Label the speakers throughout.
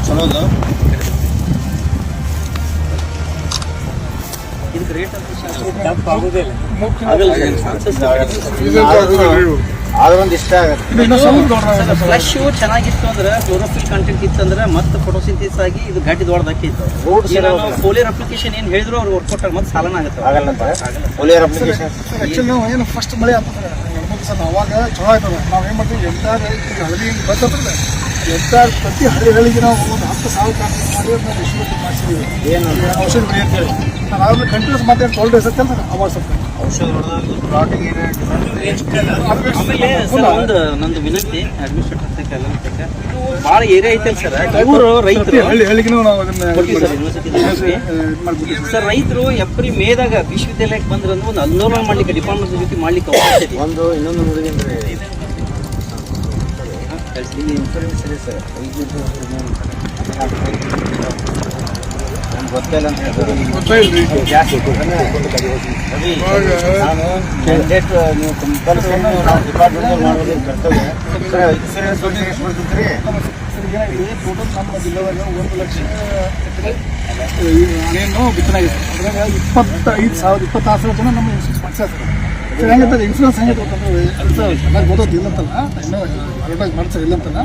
Speaker 1: ಚಲೋ ಅದ
Speaker 2: ಇದಕ್ಕೆ ರೇಟ್
Speaker 1: ಆದ್ರೆ ಒಂದು ಇಷ್ಟ ಆಗತ್ತೆ
Speaker 2: ಫ್ಲಶ್ ಚೆನ್ನಾಗಿತ್ತು ಅಂದ್ರೆ ಕ್ಲೋರೋಫಿಲ್ ಕಂಟೆಂಟ್ ಇತ್ತು ಅಂದ್ರೆ ಮತ್ತೆ ಫೋಟೋಸಿಂಥಿಸ್ ಆಗಿ ಇದು ಗಟ್ಟಿ ದೊಡ್ಡದಾಕಿತ್ತು ನಾವು ಫೋಲಿಯರ್ ಅಪ್ಲಿಕೇಶನ್ ಏನು ಹೇಳಿದ್ರು ಅವ್ರು ವರ್ಕೌಟ್ ಮತ್ತೆ ಸಾಲನ ಆಗುತ್ತೆ.
Speaker 1: ಆಗಲ್ಲ ಅಂತ. ಅಪ್ಲಿಕೇಶನ್
Speaker 3: ಆಕ್ಚುಲಿ ನಾವು ಏನು ಫಸ್ಟ್ ಮಳೆ ಆಗ್ತದೆ. ಎಣ್ಮೂರು ಸಲ ಅವಾಗ ಚಲೋ ಆಯ್ತದ. ನಾವು ಏನು ಮಾಡ್ತೀವಿ ಎಂಟಾರು ಹಳ್ಳಿ ಬರ್ತದ್ರೆ ಎಂಟಾರು ಪ್ರತಿ ಹಳ್ಳಿಗಳಿಗೆ ಹಳ್ಳಿಗೆ ನಾವು ಒಂದು ಹತ್ತು ಸಾವಿರ ಕಾಂಟ್ಯಾಕ್ಟ್ ಮಾಡಿ ನಾವು ಡಿಸ್ಟ್ರಿಬ್ಯೂಟ್ ಮಾಡಿಸಿದ್ದೀವಿ.
Speaker 1: ಏನು?
Speaker 3: ಔಷಧಿ ಬೆಳೆ ಅಂತೇಳಿ ನಾನು ಆಗಲೇ ಕಂಟಿನ್ಯೂಸ್ ಮಾತಾಡಿ ಟೋಲ್ ಡೇಸ್ ಅಂತ ಅವಾಗ ಸ್ವಲ್ಪ
Speaker 1: ಔಷಧ ಹೊಡೆದು ಪ್ಲಾಟಿಗೆ
Speaker 2: ಆಮೇಲೆ ಸರ್ ಒಂದು ನಂದು ವಿನಂತಿ ಅಡ್ಮಿನಿಸ್ಟ್ರೇಟರ್ ಎಲ್ಲ ಭಾಳ ಏರಿಯಾ ಐತೆ ಸರ್.
Speaker 3: ಊರು
Speaker 2: ರೈತರು.
Speaker 3: ಹಳ್ಳಿ ಹಳ್ಳಿಗೂ ನಾವು ಅದನ್ನ
Speaker 2: ಸರ್ ರೈತರು ಎಪ್ರಿಲ್ ಮೇದಾಗ ವಿಶ್ವವಿದ್ಯಾಲಯಕ್ಕೆ ಬಂದ್ರೆ ಅಂದ್ರೆ ಒಂದು ಆಂದೋಲನ ಮಾಡ್ಲಿಕ್ಕೆ ಡಿಪಾರ್ಟ್ಮೆಂಟ್ ಜೊತೆ ಮಾಡ್ಲಿಕ್ಕೆ ಅವಕಾಶ ಇದೆ.
Speaker 1: ಒಂದು ಇನ್ನೊಂದು ನೋಡಿದ್ರೆ
Speaker 3: ಒಂದು ಲಕ್ಷ ಬಿತ್ತನೆ ಅದ್ರಾಗ ಇಪ್ಪತ್ತೈದು ಸಾವಿರದ ಇಪ್ಪತ್ತಾರು ಸಾವಿರ ಜನ ನಮ್ಮ ಇನ್ಶೂರೆನ್ಸ್ ಹೆಂಗಿರ್ತದೆ ಇನ್ಶೂರೆನ್ಸ್ ಹೆಂಗೆ ಗೊತ್ತಂದ್ರೆ ಚೆನ್ನಾಗಿ ಗೊತ್ತೈತಿ ಇಲ್ಲಂತಲ್ಲ ಇನ್ನೂ ಅಡ್ವರ್ಟೈಸ್ ಮಾಡ್ತಾರೆ ಇಲ್ಲ ಅಂತಲ್ಲ.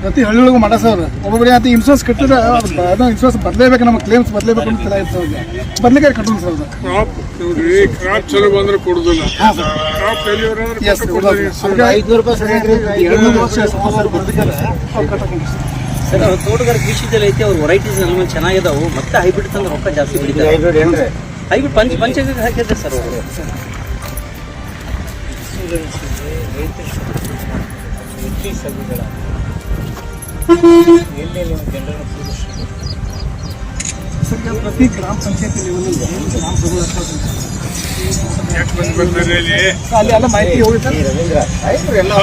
Speaker 3: ಪ್ರತಿ ಹಳ್ಳಿಗಳಿಗೂ ಮಾಡಿಸೋರು ಸರ್ ಒಬ್ಬೊಬ್ಬರಿಗೆ ಅಂತ ಇನ್ಶೂರೆನ್ಸ್ ಕಟ್ಟಿದ್ರೆ ಅದು ಇನ್ಶೂರೆನ್ಸ್ ಬರಲೇಬೇಕು ನಮ್ಮ ಕ್ಲೇಮ್ಸ್ ಬರಲೇಬೇಕು ಅಂತ ತಲೆ ಇರ್ತದೆ ಬರ್ಲಿಕ್ಕೆ ಬದಲಿಗೆ ಕಟ್ಟೋದು ಸರ್ ಅದು
Speaker 4: ಕ್ರಾಪ್ ನೋಡ್ರಿ ಕ್ರಾಪ್ ಚಲೋ ಬಂದ್ರೆ ಕೊಡುದಿಲ್ಲ. ಕ್ರಾಪ್ ಫೇಲ್ಯೂರ್ ಅಂದ್ರೆ
Speaker 1: ಐದುನೂರು ರೂಪಾಯಿ ಸರಿ
Speaker 3: ಎರಡು ಮೂರು ವರ್ಷ ಸಂವತ್ಸರ ಬರ್ತಿದ್ದಾರೆ ಅವ್ರು ಕಟ್ಟಕೊಂಡು ಸರ್.
Speaker 2: ಸರ್ ಅವ್ರು ತೋಟಗಾರಿಕೆ ವಿಶ್ವವಿದ್ಯಾಲಯ ಐತಿ ಅವ್ರ ವೆರೈಟೀಸ್ ಎಲ್ಲ ಚೆನ್ನಾಗಿದಾವು. ಮತ್ತೆ ಹೈಬ್ರಿಡ್ ತಂದ್ರೆ ರೊಕ್ಕ ಜಾಸ್ತಿ ಬೆಳಿತಾರೆ.
Speaker 1: ಹೈಬ್ರಿಡ್ ಏನ್ರಿ?
Speaker 2: ಹೈಬ್ರಿಡ್ ಪಂಚ ಪಂಚಕ್ಕೆ ಹಾಕಿದ್ರೆ ಸರ್ ಅವರು.
Speaker 3: ಸರ್ ಈಗ ಪ್ರತಿ ಗ್ರಾಮ ಎಲ್ಲ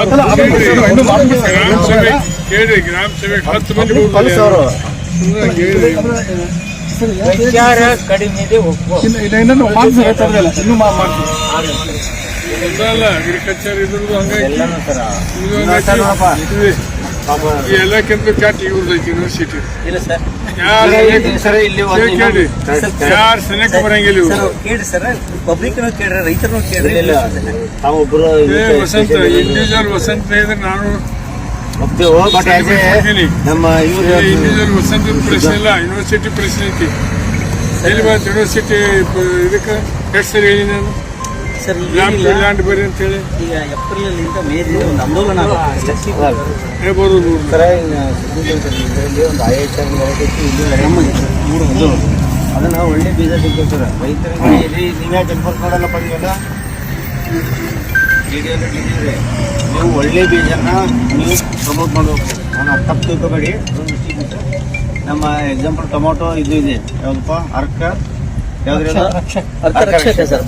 Speaker 4: ಸಭೆ ಹತ್ತು ಮಂದಿ
Speaker 3: ವಿಚಾರ
Speaker 1: ಕಡಿಮೆ ಇದೆ ಒಪ್ಪು
Speaker 3: ಇನ್ನು ಮಾಡ್ತಾರೆ ಇನ್ನೂ ಮಾಡ್ತೀವಿ
Speaker 4: ಅಗ್ರಿಕಲ್ಚರ್ ಇದ್ರದ್ದು ಹಂಗಾಗಿ ಈ ಎಲ್ಲಕ್ಕಿಂತ ಕ್ಯಾಟ್ ಇವ್ರದೈತಿ ಯೂನಿವರ್ಸಿಟಿ ಯಾರು ಸೆನೆಕ್ ಬರಂಗಿಲ್ಲ ಇವ್ರು?
Speaker 2: ಸರ್ ಪಬ್ಲಿಕ್ ಕೇಳ್ರಿ ಕೇಳ್ರಿ.
Speaker 1: ತಾವೊಬ್ರು
Speaker 4: ವಸಂತ ಇಂಡಿವಿಜುವಲ್ ವಸಂತ ಇದ್ರೆ ನಾನು.
Speaker 1: ನಮ್ಮ
Speaker 4: ಇಂಡಿವಿಜುವಲ್ ವಸಂತ ಪ್ರಶ್ನೆ ಇಲ್ಲ ಯೂನಿವರ್ಸಿಟಿ ಪ್ರಶ್ನೆ ಐತಿ. ಎಲ್ಲಿ ಯೂನಿವರ್ಸಿಟಿ ಇದಕ್ಕೆ? ಎಷ್ಟು ಸರಿ ಹೇಳಿ ನಾನು?
Speaker 2: ಸರ್ ಈಗ
Speaker 4: ಲ್ಯಾಂಡ್
Speaker 2: ಏನಿಲ್ಲ,
Speaker 4: ಅಂತ ಹೇಳಿ
Speaker 2: ಈಗ ಏಪ್ರಿಲ್ ಇಂದ ಮೇ ಒಂದು ಆಂದೋಲನ ಆಗುತ್ತೆ
Speaker 1: ಸರ ಇದರಲ್ಲಿ ಒಂದು ಐ ಎಚ್ ಇಲ್ಲಿ ಮೂರು ಅದನ್ನ ಒಳ್ಳೆ ಬೀಜ ಸಿಗ್ತದೆ ಸರ್. ರೈತರಿಗೆ ಇಲ್ಲಿ ನೀವೇ ಒಳ್ಳೆ ಬೀಜನ ನೀವು ಪ್ರಮೋಟ್ ಮಾಡಬೇಕು ನಾನು ತಪ್ಪು ತಿಳ್ಕೊಬೇಡಿ. ನಮ್ಮ ಎಕ್ಸಾಂಪಲ್ ಟೊಮೊಟೊ ಇದು ಇದೆ. ಯಾವ್ದಪ್ಪ? Arka.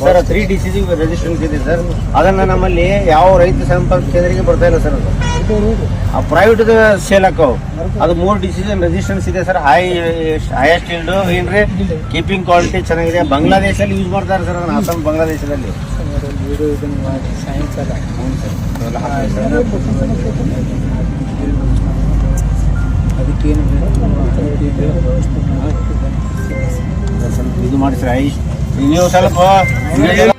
Speaker 2: Sir
Speaker 1: three disease resistance ಇದೆ ಸರ್. ಅದನ್ನ ನಮ್ಮಲ್ಲಿ ಯಾವ ರೈತ ಸಂಪರ್ಕ ಕೇಂದ್ರಕ್ಕೆ ಬರ್ತಾ ಇಲ್ಲ ಸರ್ ಅದು. ಆ ಪ್ರೈವೇಟ್ ಸೇಲ್ ಹಾಕೋ ಅದು ಮೂರು ಡಿಸೀಸ್ ರೆಜಿಸ್ಟೆನ್ಸ್ ಇದೆ ಸರ್. ಹೈ ಹೈಯೆಸ್ಟ್ ಇಲ್ಡ್ ಏನ್ರಿ? ಕೀಪಿಂಗ್ ಕ್ವಾಲಿಟಿ ಚೆನ್ನಾಗಿದೆ. ಬಾಂಗ್ಲಾದೇಶಲ್ಲಿ ಯೂಸ್ ಮಾಡ್ತಾರೆ ಸರ್ ಅದನ್ನ ಅಸ್ಸಾಂ ಬಾಂಗ್ಲಾದೇಶದಲ್ಲಿ ಹ್ಞೂ ಸ್ವಲ್ಪ ಇದು ಮಾಡಿಸ್ರಿ ನೀವು ಸ್ವಲ್ಪ